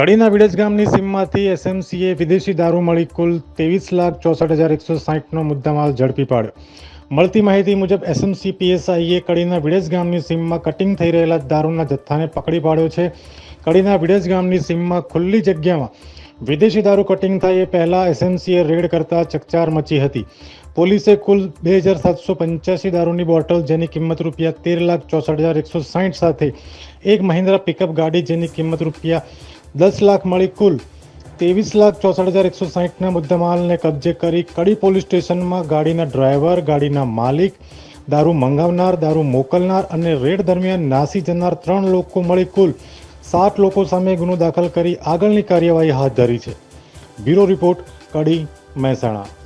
કડીના વિડેજ ગામની સીમમાંથી એસએમસીએ વિદેશી દારૂ મળી કુલ ત્રેવીસ લાખ ચોસઠ હજાર એકસો સાહીઠનો મુદ્દામાલ ઝડપી પાડ્યો. મળતી માહિતી મુજબ એસએમસી પીએસઆઈએ કડીના વિડેજ ગામની સીમમાં કટિંગ થઈ રહેલા દારૂના જથ્થાને પકડી પાડ્યો છે. કડીના વિડેજ ગામની સીમમાં ખુલ્લી જગ્યામાં વિદેશી દારૂ કટિંગ થાય એ પહેલાં એસએમસીએ રેડ કરતા ચકચાર મચી હતી. પોલીસે કુલ બે હજાર સાતસો પંચ્યાસી દારૂની બોટલ જેની કિંમત રૂપિયા તેર લાખ ચોસઠ હજાર એકસો સાહીઠ સાથે એક મહિન્દ્રા પિકઅપ ગાડી જેની કિંમત રૂપિયા દસ લાખ મળી કુલ. ત્રેવીસ લાખ ચોસઠ હજાર એકસો સાહીઠના મુદ્દામાલને કબજે કરી કડી પોલીસ સ્ટેશનમાં ગાડીના ડ્રાઈવર, ગાડીના માલિક, દારૂ મંગાવનાર, દારૂ મોકલનાર અને રેડ દરમિયાન નાસી જનાર ત્રણ લોકો મળી કુલ. સાત લોકો સામે ગુનો દાખલ કરી આગળની કાર્યવાહી હાથ ધરી છે. Bureau report, Kadi, Mehsana.